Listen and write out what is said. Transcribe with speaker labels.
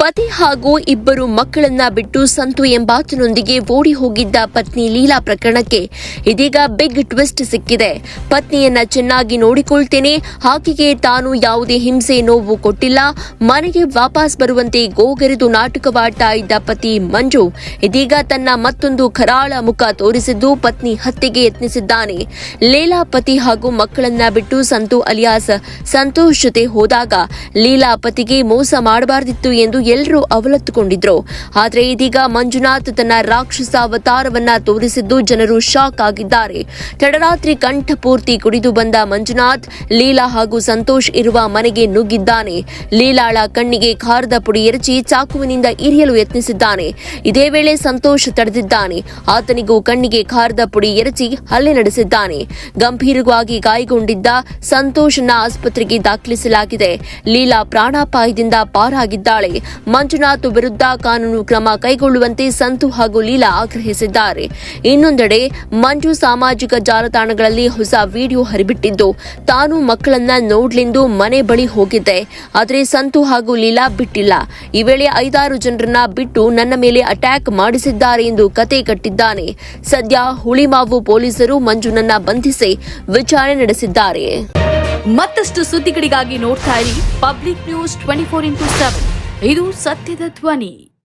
Speaker 1: ಪತಿ ಹಾಗೂ ಇಬ್ಬರು ಮಕ್ಕಳನ್ನ ಬಿಟ್ಟು ಸಂತು ಎಂಬಾತನೊಂದಿಗೆ ಓಡಿ ಹೋಗಿದ್ದ ಪತ್ನಿ ಲೀಲಾ ಪ್ರಕರಣಕ್ಕೆ ಇದೀಗ ಬಿಗ್ ಟ್ವಿಸ್ಟ್ ಸಿಕ್ಕಿದೆ. ಪತ್ನಿಯನ್ನ ಚೆನ್ನಾಗಿ ನೋಡಿಕೊಳ್ತೇನೆ, ಆಕೆಗೆ ತಾನು ಯಾವುದೇ ಹಿಂಸೆ ನೋವು ಕೊಟ್ಟಿಲ್ಲ, ಮನೆಗೆ ವಾಪಸ್ ಬರುವಂತೆ ಗೋಗೆರೆದು ನಾಟಕವಾಡ್ತಾ ಇದ್ದ ಪತಿ ಮಂಜು ಇದೀಗ ತನ್ನ ಮತ್ತೊಂದು ಕರಾಳ ಮುಖ ತೋರಿಸಿದ್ದು ಪತ್ನಿ ಹತ್ಯೆಗೆ ಯತ್ನಿಸಿದ್ದಾನೆ. ಲೀಲಾ ಪತಿ ಹಾಗೂ ಮಕ್ಕಳನ್ನ ಬಿಟ್ಟು ಸಂತು ಅಲಿಯಾಸ್ ಸಂತೋಷ್ ಜೊತೆ ಹೋದಾಗ ಲೀಲಾ ಪತಿಗೆ ಮೋಸ ಮಾಡಬಾರ್ದಿತ್ತು ಎಂದು ಎಲ್ಲರೂ ಅವಲತ್ತುಕೊಂಡಿದ್ರು. ಆದರೆ ಇದೀಗ ಮಂಜುನಾಥ್ ತನ್ನ ರಾಕ್ಷಸ ಅವತಾರವನ್ನ ತೋರಿಸಿದ್ದು ಜನರು ಶಾಕ್ ಆಗಿದ್ದಾರೆ. ತಡರಾತ್ರಿ ಕಂಠಪೂರ್ತಿ ಕುಡಿದು ಬಂದ ಮಂಜುನಾಥ್, ಲೀಲಾ ಹಾಗೂ ಸಂತೋಷ್ ಇರುವ ಮನೆಗೆ ನುಗ್ಗಿದ್ದಾನೆ. ಲೀಲಾಳ ಕಣ್ಣಿಗೆ ಖಾರದ ಪುಡಿ ಎರಚಿ ಚಾಕುವಿನಿಂದ ಇರಿಯಲು ಯತ್ನಿಸಿದ್ದಾನೆ. ಇದೇ ವೇಳೆ ಸಂತೋಷ್ ತಡೆದಿದ್ದಾನೆ. ಆತನಿಗೂ ಕಣ್ಣಿಗೆ ಖಾರದ ಪುಡಿ ಎರಚಿ ಹಲ್ಲೆ ನಡೆಸಿದ್ದಾನೆ. ಗಂಭೀರವಾಗಿ ಗಾಯಗೊಂಡಿದ್ದ ಸಂತೋಷನ ಆಸ್ಪತ್ರೆಗೆ ದಾಖಲಿಸಲಾಗಿದೆ. ಲೀಲಾ ಪ್ರಾಣಾಪಾಯದಿಂದ ಪಾರಾಗಿದ್ದಾಳೆ. ಮಂಜುನಾಥ್ ವಿರುದ್ಧ ಕಾನೂನು ಕ್ರಮ ಕೈಗೊಳ್ಳುವಂತೆ ಸಂತು ಹಾಗೂ ಲೀಲಾ ಆಗ್ರಹಿಸಿದ್ದಾರೆ. ಇನ್ನೊಂದೆಡೆ ಮಂಜು ಸಾಮಾಜಿಕ ಜಾಲತಾಣಗಳಲ್ಲಿ ಹೊಸ ವಿಡಿಯೋ ಹರಿಬಿಟ್ಟಿದ್ದು, ತಾನು ಮಕ್ಕಳನ್ನ ನೋಡ್ಲೆಂದು ಮನೆ ಬಳಿ ಹೋಗಿದ್ದೆ. ಆದರೆ ಸಂತು ಹಾಗೂ ಲೀಲಾ ಬಿಟ್ಟಿಲ್ಲ. ಈ ವೇಳೆ ಐದಾರು ಜನರನ್ನ ಬಿಟ್ಟು ನನ್ನ ಮೇಲೆ ಅಟ್ಯಾಕ್ ಮಾಡಿಸಿದ್ದಾರೆ ಎಂದು ಕತೆ ಕಟ್ಟಿದ್ದಾನೆ. ಸದ್ಯ ಹುಳಿಮಾವು ಪೊಲೀಸರು ಮಂಜುನನ್ನ ಬಂಧಿಸಿ ವಿಚಾರಣೆ ನಡೆಸಿದ್ದಾರೆ.
Speaker 2: ಮತ್ತಷ್ಟು ಸುದ್ದಿಗಳಿಗಾಗಿ ನೋಡ್ತಾ ಇರಿ public news twenty four into seven. ಇದು ಸತ್ಯದ ಧ್ವನಿ.